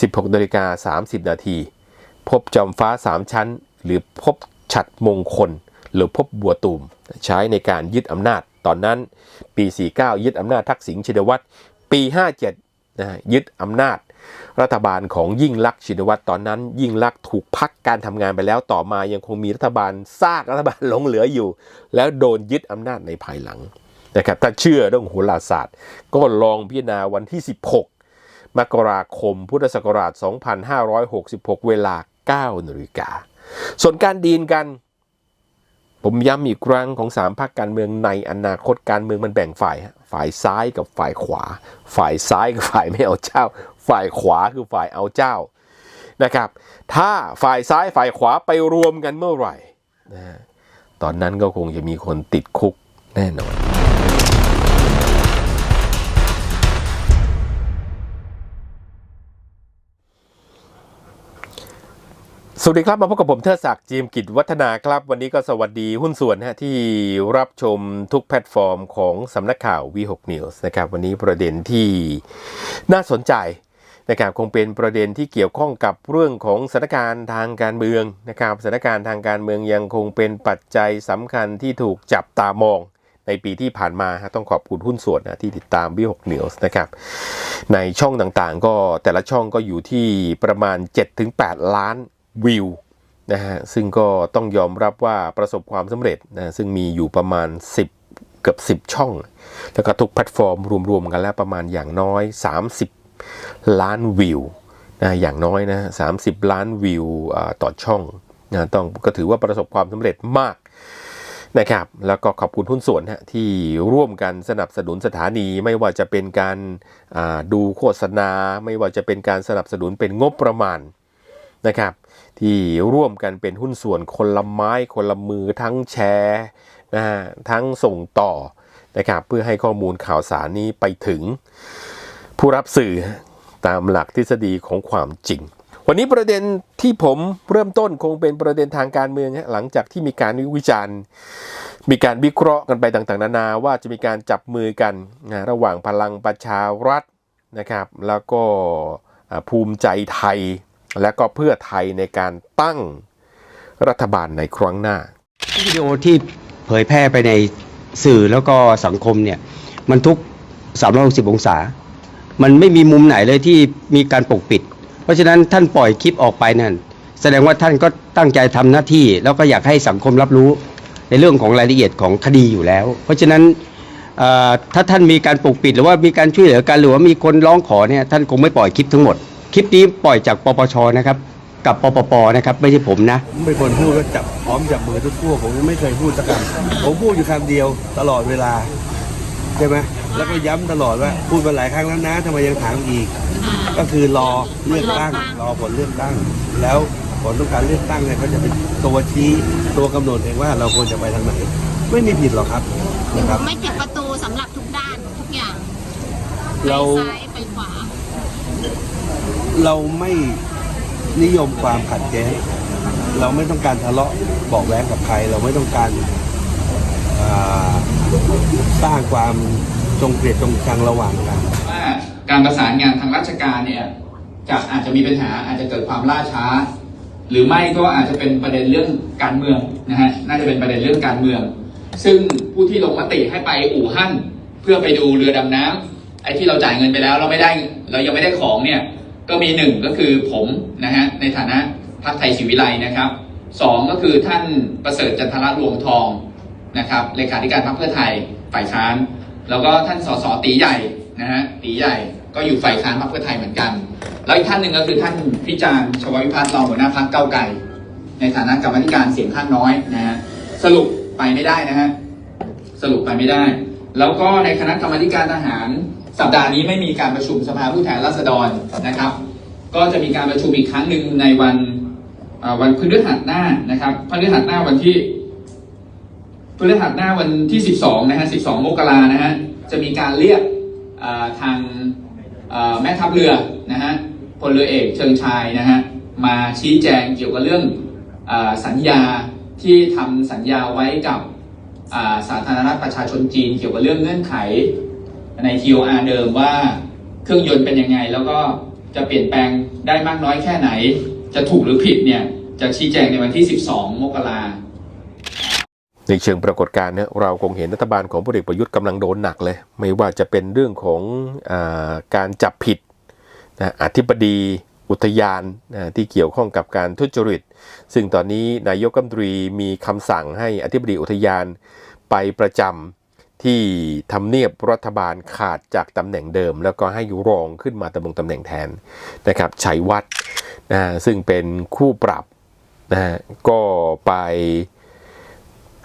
16นาฬิกา30 นาที พบจอมฟ้า 3 ชั้น หรือพบฉัดมงคล หรือพบบัวตูม ใช้ในการยึดอำนาจ ตอนนั้นปี 49 ยึดอำนาจทักษิณชินวัตร ปี 57นะยึดอำนาจ รัฐบาลของยิ่งลักษณ์ชินวัตร ตอนนั้น ยิ่งลักษณ์ถูกพักการทำงานไปแล้ว ต่อมายังคงมีรัฐบาลซากรัฐบาลหลงเหลืออยู่ แล้วโดนยึดอำนาจในภายหลังนะครับถ้าเชื่อเรื่องโหราศาสตร์ ก็ลองพิจารณาวันที่ 16 มกราคม พุทธศักราช 2566 เวลา 9นาฬิกา ส่วนการดีนกัน ผมย้ำอีกครั้งของสามภาคการเมืองในอนาคตการเมืองมันแบ่งฝ่าย ฝ่ายซ้ายกับฝ่ายขวา ฝ่ายซ้ายคือฝ่ายไม่เอาเจ้า ฝ่ายขวาคือฝ่ายเอาเจ้านะครับ ถ้าฝ่ายซ้ายฝ่ายขวาไปรวมกันเมื่อไหร่นะตอนนั้นก็คงจะมีคนติดคุกแน่นอน สวัสดีครับ มาพบกับผมเทิดศักดิ์จีมกิจวัฒนาครับ วันนี้ก็สวัสดีหุ้นส่วนนะฮะที่รับชมทุกแพลตฟอร์มของสำนักข่าว V6 News นะครับวันนี้ประเด็นที่น่าสนใจนะครับคงเป็นประเด็นที่เกี่ยวข้องกับเรื่องของสถานการณ์ทางการเมืองนะครับสถานการณ์ทางการเมืองยังคงเป็นปัจจัยสำคัญที่ถูกจับตามองในปีที่ผ่านมาฮะต้องขอบคุณหุ้นส่วนนะที่ติดตาม V6 News นะครับ ในช่องต่างๆ ก็แต่ละช่องก็อยู่ที่ประมาณ 7-8 ล้าน วิวนะฮะซึ่งก็ต้องยอมรับว่าประสบความสำเร็จนะซึ่งมีอยู่ประมาณ 10 เกือบ 10 ช่อง แล้วก็ทุกแพลตฟอร์มรวมๆกันแล้วประมาณอย่างน้อย 30 ล้านวิวนะอย่างน้อยนะ30ล้านวิวต่อช่องนะต้องก็ถือว่าประสบความสำเร็จมากนะครับแล้วก็ขอบคุณหุ้นส่วนฮะที่ร่วมกันสนับสนุนสถานีไม่ว่าจะเป็นการาดูโฆษณา ไม่ว่าจะเป็นการสนับสนุนเป็นงบประมาณ นะครับ ที่ร่วมกันเป็นหุ้นส่วนคนละไม้คนละมือทั้งแชร์นะฮะทั้งส่งต่อนะครับเพื่อให้ข้อมูลข่าวสารนี้ไปถึง ผู้รับสื่อตามหลักทฤษฎีของความจริง วันนี้ประเด็นที่ผมเริ่มต้นคงเป็นประเด็นทางการเมืองหลังจากที่มีการวิจารณ์ มีการวิเคราะห์กันไปต่างๆ นานาว่าจะมีการจับมือกันนะระหว่างพลังประชารัฐนะครับ แล้วก็ภูมิใจไทย และก็เพื่อไทยในการตั้งรัฐบาลในครั้งหน้าวิดีโอที่เผยแพร่ไปในสื่อแล้วก็สังคมเนี่ย มันทุก 360 องศา มันไม่มีมุมไหนเลยที่มีการปกปิด เพราะฉะนั้นท่านปล่อยคลิปออกไปนั่น แสดงว่าท่านก็ตั้งใจทำหน้าที่ แล้วก็อยากให้สังคมรับรู้ในเรื่องของรายละเอียดของคดีอยู่แล้ว เพราะฉะนั้นถ้าท่านมีการปกปิดหรือว่ามีการช่วยเหลือกันหรือว่ามีคนร้องขอเนี่ยท่านคงไม่ปล่อยคลิปทั้งหมด คลิปนี้ปล่อยจากปปชนะครับ กับปปปนะครับไม่ใช่ผมนะ ผมเป็นคนพูดว่าจับพร้อมจับมือทุกพวกผมไม่เคยพูดสักคำผมพูดอยู่คำเดียวตลอดเวลา ใช่ไหมแล้วก็ย้ำตลอดว่า พูดมาหลายครั้งแล้วนะทำไมยังถามอีก ก็คือรอเลือกตั้ง รอผลเลือกตั้ง แล้วผลของการเลือกตั้งเนี่ยเขาจะเป็นตัวชี้ตัวกำหนดเองว่าเราควรจะไปทางไหนไม่มีผิดหรอกครับนะครับ ไม่ปิดประตูสำหรับทุกด้านทุกอย่างเราไปซ้ายไปขวา เราไม่นิยมความขัดแย้งเราไม่ต้องการทะเลาะบาะแว้งกับใคร เราไม่ต้องการสร้างความจงเกลียดจงชังระหว่างกันว่าการประสานงานทางราชการเนี่ยจะอาจจะมีปัญหาอาจจะเกิดความล่าช้า หรือไม่ก็อาจจะเป็นประเด็นเรื่องการเมืองนะฮะน่าจะเป็นประเด็นเรื่องการเมือง ซึ่งผู้ที่ลงมติให้ไปอู่ฮั่นเพื่อไปดูเรือดำน้ำไอ้ที่เราจ่ายเงินไปแล้วเราไม่ได้ เรายังไม่ได้ของเนี่ย ก็มีหนึ่งก็คือผมนะฮะในฐานะพรรคไทยศิวิไลนะครับสองก็คือท่านประเสริฐจันทรรวงทองนะครับเลขาธิการพรรคเพื่อไทยฝ่ายค้าน แล้วก็ท่านสสตีใหญ่นะฮะตีใหญ่ก็อยู่ฝ่ายค้านพรรคเพื่อไทยเหมือนกัน แล้วอีกท่านหนึ่งก็คือท่านพิจารณ์ชววิพัฒน์รองหัวหน้าพรรคเก้าไกลในฐานะกรรมธิการเสียงข้างน้อยนะฮะสรุปไปไม่ได้นะฮะสรุปไปไม่ได้ แล้วก็ในคณะกรรมธิการทหาร สัปดาห์นี้ไม่มีการประชุมสภาผู้แทนราษฎรนะครับ ก็จะมีการประชุมอีกครั้งหนึ่งในวันวันพฤหัสหน้านะครับพฤหัสหน้าวันที่พฤหัสหน้าวันที่ 12นะฮะ12 มกรานะฮะจะมีการเรียกทางแม่ทัพเรือนะฮะพลเรือเอกเชิงชายนะฮะมาชี้แจงเกี่ยวกับเรื่องอสัญญาที่ทำสัญญาไว้กับสาธารณรัฐประชาชนจีน เกี่ยวกับเรื่องเงื่อนไข ใน TOR เดิมว่าเครื่องยนต์เป็นยังไง แล้วก็จะเปลี่ยนแปลงได้มากน้อยแค่ไหน จะถูกหรือผิดเนี่ยจะชี้แจงในวันที่ 12 มกราในเชิงปรากฏการณ์เนี่ยเราคงเห็นรัฐบาลของพลเอกประยุทธ์กำลังโดนหนักเลย ไม่ว่าจะเป็นเรื่องของอาการจับผิดนะอธิบดีอุทยานนะที่เกี่ยวข้องกับการทุจริต ซึ่งตอนนี้นายกรัฐมนตรีมีคำสั่งให้อธิบดีอุทยานไปประจำ ที่ทำเนียบรัฐบาลขาดจากตำแหน่งเดิม แล้วก็ให้รองขึ้นมาดำรงตำแหน่งแทนนะครับชัยวัฒน์นะซึ่งเป็นคู่ปรับนะก็ไป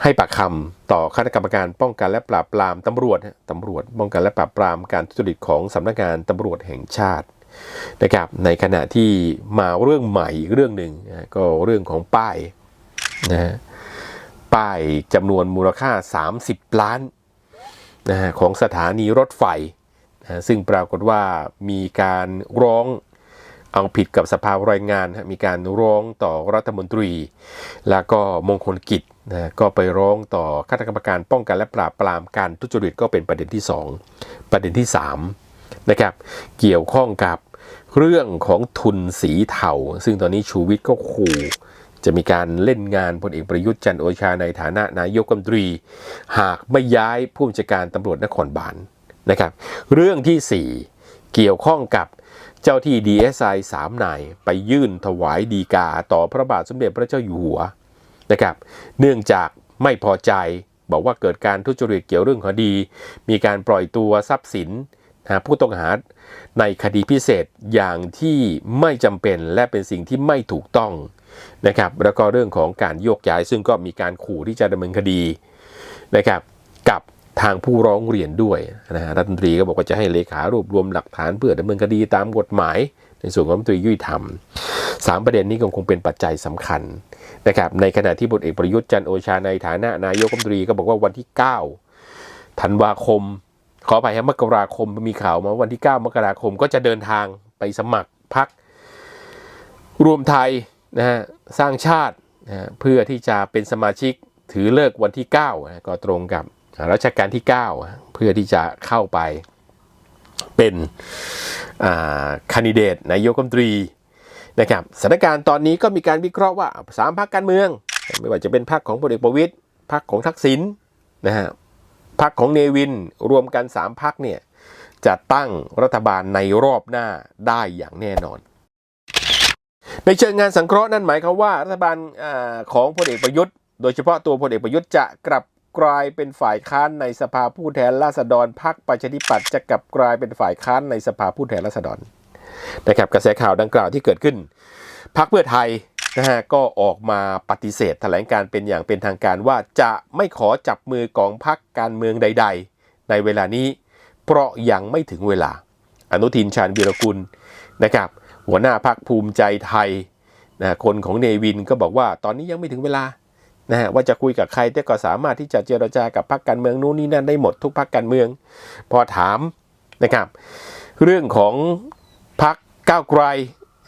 ให้ปากคำต่อคณะกรรมการป้องกันและปราบปรามตำรวจฮะตำรวจป้องกันและปราบปรามการทุจริตของสำนักงานตำรวจแห่งชาตินะครับในขณะที่มาเรื่องใหม่อีกเรื่องหนึ่งนะก็เรื่องของป้ายนะฮะป้ายจำนวนมูลค่า 30 ล้าน นะฮะของสถานีรถไฟนะะซึ่งปรากฏว่ามีการร้องเอาผิดกับสภาแรงงาน มีการร้องต่อรัฐมนตรี แล้วก็มงคลกิจนะก็ไปร้องต่อคณะกรรมการป้องกันและปราบปรามการทุจริตก็เป็นประเด็นที่ 2 ประเด็นที่3นะครับเกี่ยวข้องกับเรื่องของทุนสีเทาซึ่งตอนนี้ชูวิทย์ก็ขู่ จะมีการเล่นงานพลเอกประยุทธ์จันโอชาในฐานะนายกรัฐมนตรี หากไม่ย้ายผู้บัญชาการตำรวจนครบาลนะครับ เรื่องทีสี่ 4 เกี่ยวข้องกับเจ้าที่ DSI 3นายไปยื่นถวายดีกาต่อพระบาทสมเด็จพระเจ้าอยู่หัวนะครับ เนื่องจากไม่พอใจบอกว่าเกิดการทุจริตเกี่ยวเรื่องคดี มีการปล่อยตัวทรัพย์สินนะผู้ต้องหาในคดีพิเศษอย่างที่ไม่จำเป็นและเป็นสิ่งที่ไม่ถูกต้อง นะครับแล้วก็เรื่องของการโยกย้ายซึ่งก็มีการขู่ที่จะดำเนินคดีนะครับกับทางผู้ร้องเรียนด้วยนะฮะรัฐมนตรีก็บอกว่าจะให้เลขารวบรวมหลักฐานเพื่อดำเนินคดีตามกฎหมาย ในส่วนของรัฐมนตรียุติธรรมสามประเด็นนี้ก็คงเป็นปัจจัยสำคัญนะครับในขณะที่พลเอกประยุทธ์จันโอชาในฐานะนายกรัฐมนตรีก็บอกว่าวันที่ 9 ธันวาคม ขออภัยครับมกราคมมีข่าวมาว่าวันที่ 9 มกราคมก็จะเดินทางไปสมัครพักรวมไทย นะฮะสร้างชาตินะเพื่อที่จะเป็นสมาชิกถือเลิกวันที่ 9 นะก็ตรงกับรัชกาลที่ 9 เพื่อที่จะเข้าไปเป็นคันดิเดตนายกรัฐมนตรีนะครับสถานการณ์ตอนนี้ก็มีการวิเคราะห์ว่าสามพักการเมือง ไม่ว่าจะเป็นพักของพลเอกประวิตยพักของทักษิณนะฮะพักของเนวินรวมกันสามพักเนี่ยจะตั้งรัฐบาลในรอบหน้าได้อย่างแน่นอน ในเชิงงานสังเคราะห์นั่นหมายความว่ารัฐบาลของพลเอกประยุทธ์ โดยเฉพาะตัวพลเอกประยุทธ์จะกลับกลายเป็นฝ่ายค้านในสภาผู้แทนราษฎรพักประชาธิปัตย์จะกลับกลายเป็นฝ่ายค้านในสภาผู้แทนราษฎรนะครับกระแสข่าวดังกล่าวที่เกิดขึ้นพักเพื่อไทยนะฮะก็ออกมาปฏิเสธแถลงการเป็นอย่างเป็นทางการว่าจะไม่ขอจับมือของพักการเมืองใด ๆ ในเวลานี้ เพราะยังไม่ถึงเวลา อนุทินชาญวีรกุลนะครับ หัวหน้าพักภูมิใจไทยนะคนของเนวินก็บอกว่าตอนนี้ยังไม่ถึงเวลานะฮะว่าจะคุยกับใครแต่ก็สามารถที่จะเจรจากับพักการเมืองนู้นนี่นั่นได้หมดทุกพักการเมือง พอถามนะครับ เรื่องของพักก้าวไกล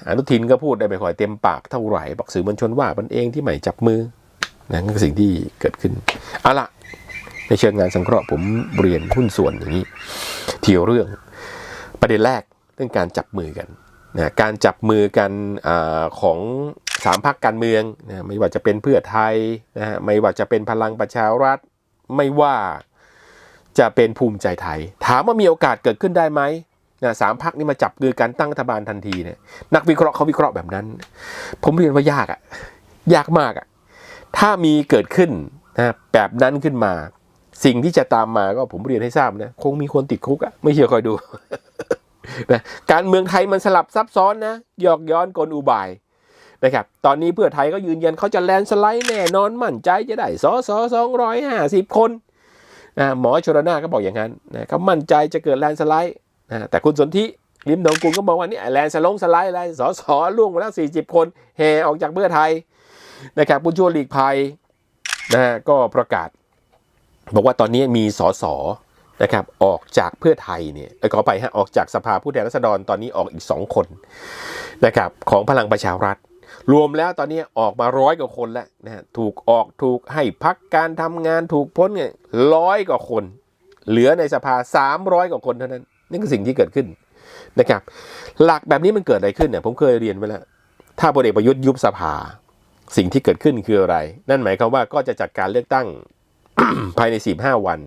อนุทินก็พูดได้ไม่ค่อยเต็มปากเท่าไหร่บอกสื่อมวลชนว่ามันเองที่ใหม่จับมือนะนั่นคือสิ่งที่เกิดขึ้นเอาละในเชิงงานสังเคราะห์ผมเรียนหุ้นส่วนอย่างนี้เที่ยวเรื่องประเด็นแรกเรื่องการจับมือกัน นะการจับมือกันอของสามพักการเมืองนะไม่ว่าจะเป็นเพื่อไทยนะฮะไม่ว่าจะเป็นพลังประชารัฐไม่ว่าจะเป็นภูมิใจไทย ถามว่ามีโอกาสเกิดขึ้นได้ไหมนะสามพักนี้มาจับมือกันตั้งรัฐบาลทันทีเนี่ยนักวิเคราะห์เขาวิเคราะห์แบบนั้น ผมเรียนว่ายากอะยากมากอะถ้ามีเกิดขึ้นนะแบบนั้นขึ้นมา สิ่งที่จะตามมาก็ผมเรียนให้ทราบนะคงมีคนติดคุกอะไม่เชื่อคอยดู นะการเมืองไทยมันสลับซับซ้อนนะหยอกย้อนกลอุบายนะครับตอนนี้เพื่อไทยก็ยืนยันเขาจะแลนสไลด์แน่นอนมั่นใจจะได้สอสอสองร้อยห้าสิบคนนะหมอชลนาก็บอกอย่างนั้นนะเขามั่นใจจะเกิดแลนสไลด์นะแต่คุณสนธิริมหนองกุลก็บอกว่านี่แลนด์สลงสไลด์อะไรสอสอล่วงมาแล้ว40คนแห่ออกจากเพื่อไทยนะครับผู้ช่วยหลีกภัยนะก็ประกาศ บอกว่าตอนนี้มีสอสอ นะครับออกจากเพื่อไทยเนี่ยขอไปฮะออกจากสภาผู้แทนราษฎรตอนนี้ออกอีก 2 คนนะครับของพลังประชารัฐ รวมแล้วตอนนี้ออกมาร้อยกว่าคนแล้วนะฮะถูกออกถูกให้พักการทำงานถูกพ้นเนี่ยร้อยกว่าคน เหลือในสภา 300 กว่าคนเท่านั้นนี่คือสิ่งที่เกิดขึ้นนะครับหลักแบบนี้มันเกิดอะไรขึ้นเนี่ยผมเคยเรียนไว้แล้วถ้าพลเอกประยุทธ์ยุบสภา สิ่งที่เกิดขึ้นคืออะไร นั่นหมายความว่าก็จะจัดการเลือกตั้ง ภายใน 45 วัน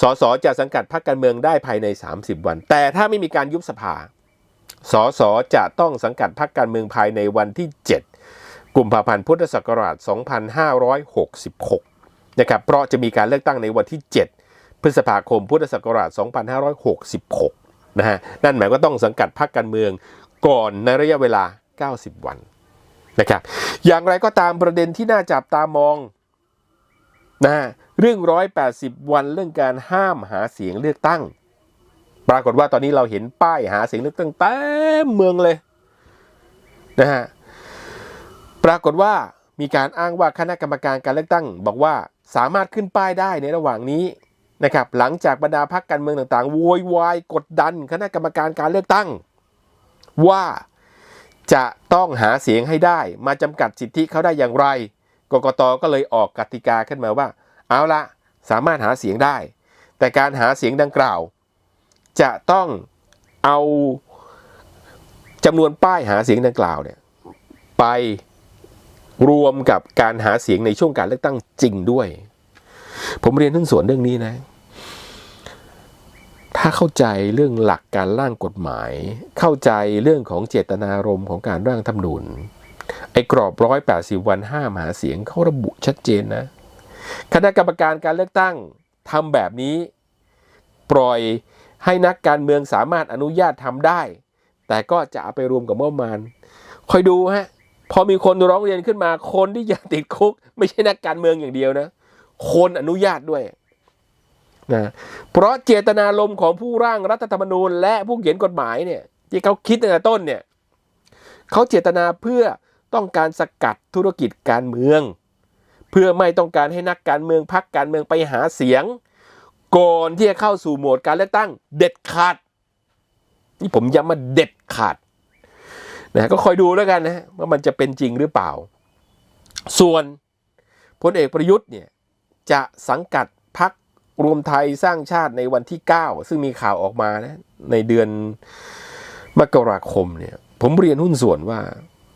สสจะสังกัดพรรคการเมืองได้ภายใน 30 วัน แต่ถ้าไม่มีการยุบสภา สสจะต้องสังกัดพรรคการเมืองภายในวันที่ 7กุมภาพันธ์พุทธศักราช 2566 นะครับ เพราะจะมีการเลือกตั้งในวันที่ 7 พฤษภาคมพุทธศักราช 2566 นะฮะ นั่นหมายว่าต้องสังกัดพรรคการเมืองก่อนในระยะเวลา 90 วัน นะครับ อย่างไรก็ตามประเด็นที่น่าจับตามอง นะฮะเรื่อง 180 วันเรื่องการห้ามหาเสียงเลือกตั้ง ปรากฏว่าตอนนี้เราเห็นป้ายหาเสียงเลือกตั้งเต็มเมืองเลยนะฮะปรากฏว่ามีการอ้างว่าคณะกรรมการการเลือกตั้ง บอกว่าสามารถขึ้นป้ายได้ในระหว่างนี้นะครับหลังจากบรรดาพรรคการเมืองต่างๆโวยวายกดดันคณะกรรมการการเลือกตั้ง ว่าจะต้องหาเสียงให้ได้ มาจำกัดสิทธิเขาได้อย่างไร กกตก็เลยออกกติกาขึ้นมาว่า เอาละสามารถหาเสียงได้ แต่การหาเสียงดังกล่าว จะต้องเอาจำนวนป้ายหาเสียงดังกล่าวเนี่ยไปรวมกับการหาเสียงในช่วงการเลือกตั้งจริงด้วย ผมเรียนทั้งส่วนเรื่องนี้นะ ถ้าเข้าใจเรื่องหลักการร่างกฎหมาย เข้าใจเรื่องของเจตนารมณ์ของการร่างธรรมนูญ ไอ้กรอบร้อยแปดสิบวันห้ามหาเสียงเขาระบุชัดเจนนะ คณะกรรมการการเลือกตั้งทำแบบนี้ ปล่อยให้นักการเมืองสามารถอนุญาตทำได้ แต่ก็จะเอาไปรวมกับเมื่อมานคอยดูฮะ พอมีคนร้องเรียนขึ้นมา คนที่อยากติดคุก ไม่ใช่นักการเมืองอย่างเดียวนะ คนอนุญาตด้วยนะเพราะเจตนารมณ์ของผู้ร่างรัฐธรรมนูญ และผู้เขียนกฎหมายเนี่ยที่เขาคิดตั้งแต่ต้นเนี่ยเขาเจตนาเพื่อ ต้องการสกัดธุรกิจการเมือง เพื่อไม่ต้องการให้นักการเมืองพักการเมืองไปหาเสียงก่อนที่จะเข้าสู่โหมดการเลือกตั้งเด็ดขาด นี่ผมย้ำมาเด็ดขาดนะก็คอยดูแล้วกันนะว่ามันจะเป็นจริงหรือเปล่า ส่วนพลเอกประยุทธ์เนี่ยจะสังกัดพักรวมไทยสร้างชาติในวันที่ 9 ซึ่งมีข่าวออกมานะในเดือนมกราคมเนี่ยผมเรียนหุ้นส่วนว่า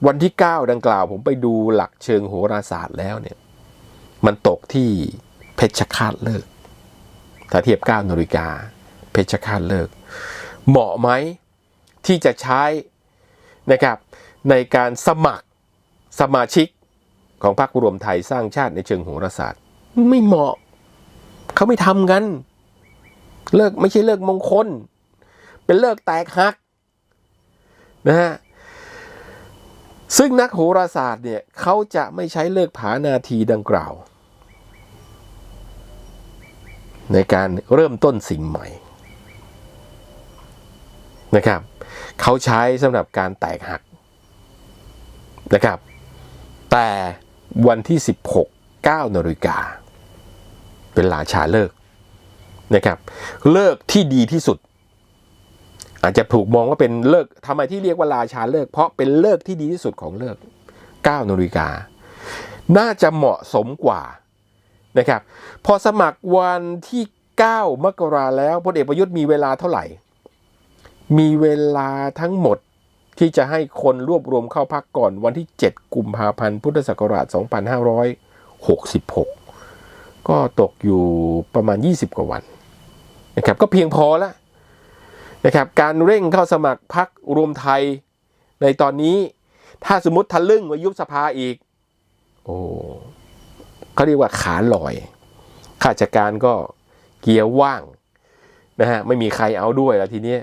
วันที่ 9 ดังกล่าว ผมไปดูหลักเชิงโหราศาสตร์แล้วเนี่ย มันตกที่เพชรฆาตเลิก ถ้าเทียบ 9นาฬิกา เพชรฆาตเลิก เหมาะไหมที่จะใช้นะครับในการสมัครสมาชิกของพรรครวมไทยสร้างชาติในเชิงโหราศาสตร์ ไม่เหมาะ เขาไม่ทำกัน เลิกไม่ใช่เลิกมงคล เป็นเลิกแตกหักนะฮะ ซึ่งนักโหราศาสตร์เนี่ยเขาจะไม่ใช้เลิกผานาทีดังกล่าว ในการเริ่มต้นสิ่งใหม่นะครับเขาใช้สำหรับการแตกหักนะครับ แต่วันที่ 16 9นาฬิกาเป็นราชาเลิกนะครับ เลิกที่ดีที่สุด อาจจะถูกมองว่าเป็นเลิกทำไมที่เรียกว่าราชาเลิก เพราะเป็นเลิกที่ดีที่สุดของเลิก9นาฬิกา น่าจะเหมาะสมกว่านะครับ พอสมัครวันที่ 9 มกราแล้วพลเอกประยุทธ์มีเวลาเท่าไหร่ มีเวลาทั้งหมดที่จะให้คนรวบรวมเข้าพักก่อนวันที่ 7 กุมภาพันธ์พุทธศักราช 2566 ก็ตกอยู่ประมาณ 20 กว่าวันนะครับก็เพียงพอแล้ว นะครับการเร่งเข้าสมัครพักรวมไทยในตอนนี้ ถ้าสมมติทะลึ่งมายุบสภาอีก โอ้เขาเรียกว่าขาลอยข้าราชการก็เกียร์ว่างนะฮะไม่มีใครเอาด้วยแล้วทีนี้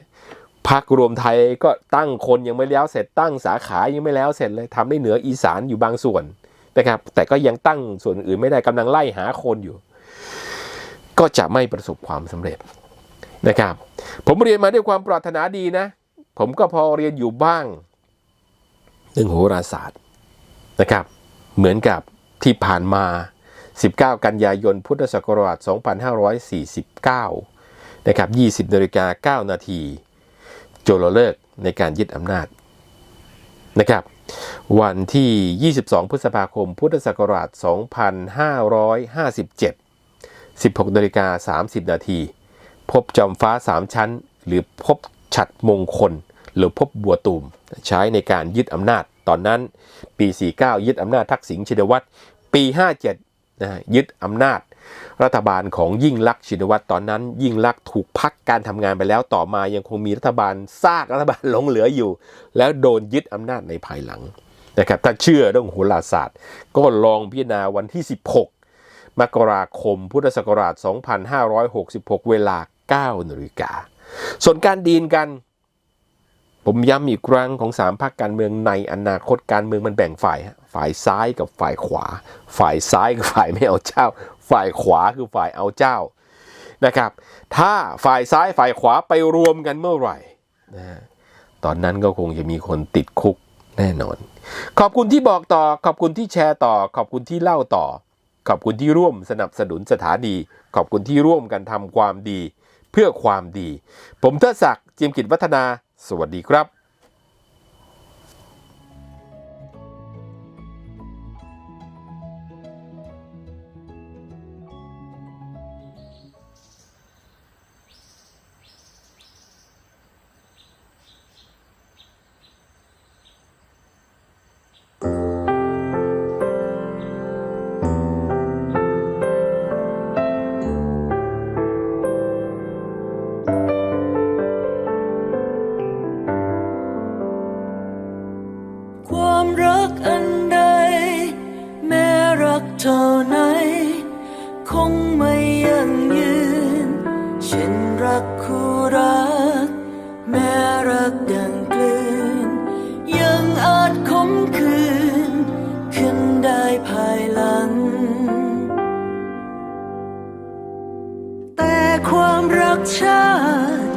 พักรวมไทยก็ตั้งคนยังไม่แล้วเสร็จตั้งสาขายังไม่แล้วเสร็จเลยทำได้เหนืออีสานอยู่บางส่วนนะครับแต่ก็ยังตั้งส่วนอื่นไม่ได้กำลังไล่หาคนอยู่ ก็จะไม่ประสบความสำเร็จ นะครับ ผมเรียนมาด้วยความปรารถนาดีนะ ผมก็พอเรียนอยู่บ้างเรื่องโหราศาสตร์นะครับ เหมือนกับที่ผ่านมา 19 กันยายน พุทธศักราช 2549 นะครับ 20นาฬิกา9นาที โจโลเลิกในการยึดอำนาจนะครับ วันที่ 22 พฤษภาคม พุทธศักราช 2557 16นาฬิกา30 นาที พบจอมฟ้า3ชั้น หรือพบฉัดมงคล หรือพบบัวตูม ใช้ในการยึดอำนาจ ตอนนั้นปี 49 ยึดอำนาจทักษิณชินวัตรปี 57นะฮะยึดอำนาจ รัฐบาลของยิ่งลักษณ์ชินวัตรตอนนั้น ยิ่งลักษณ์ถูกพักการทำงานไปแล้วต่อมายังคงมีรัฐบาลซากรัฐบาลหลงเหลืออยู่ แล้วโดนยึดอำนาจในภายหลังนะครับถ้าเชื่อเรื่องโหราศาสตร์ ก็ลองพิจารณาวันที่ 16 มกราคมพุทธศักราช 2566 เวลา 9นาฬิกา ส่วนการดีนกัน ผมย้ำอีกครั้งของสามพรรคการเมืองในอนาคตการเมืองมันแบ่งฝ่าย ฝ่ายซ้ายกับฝ่ายขวา ฝ่ายซ้ายคือฝ่ายไม่เอาเจ้า ฝ่ายขวาคือฝ่ายเอาเจ้านะครับ ถ้าฝ่ายซ้ายฝ่ายขวาไปรวมกันเมื่อไหร่นะตอนนั้นก็คงจะมีคนติดคุกแน่นอน ขอบคุณที่บอกต่อ ขอบคุณที่แชร์ต่อ ขอบคุณที่เล่าต่อ ขอบคุณที่ร่วมสนับสนุนสถานี ขอบคุณที่ร่วมกันทำความดี เพื่อความดี ผมเทิดศักดิ์จิมกิจวัฒนา สวัสดีครับ เท่าไหน คงไม่ยั่งยืนเช่นรักคู่รัก แม้รักดังกลืน ยังอาจคมคืน ขึ้นได้ภายหลัง แต่ความรักชาติ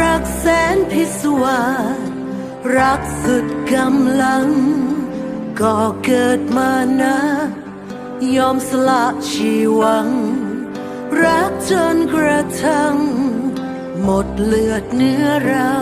รักแสนพิศวาสรักสุดกำลัง ก็เกิดมานะ ยอมสละชีวัง รักจนกระทั่ง หมดเลือดเนื้อเรา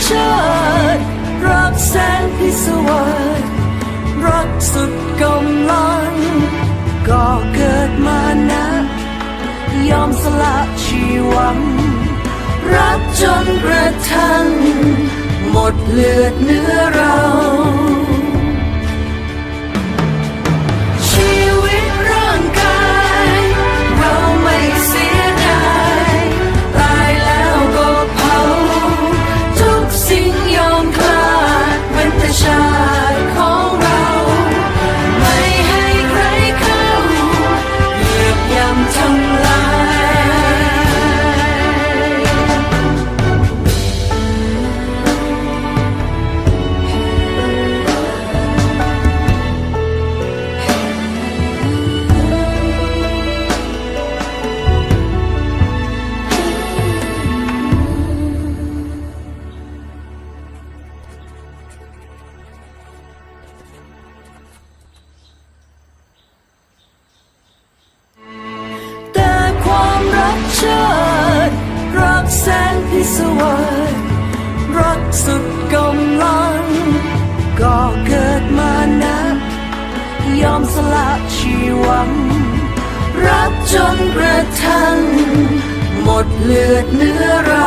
รักชาติรักแสนพิศวาสรักสุดกำลังก็เกิดมานะยอมสละชีวัง รักจนกระทั่งหมดเลือดเนื้อเรา ดเลือดเนื้อเรา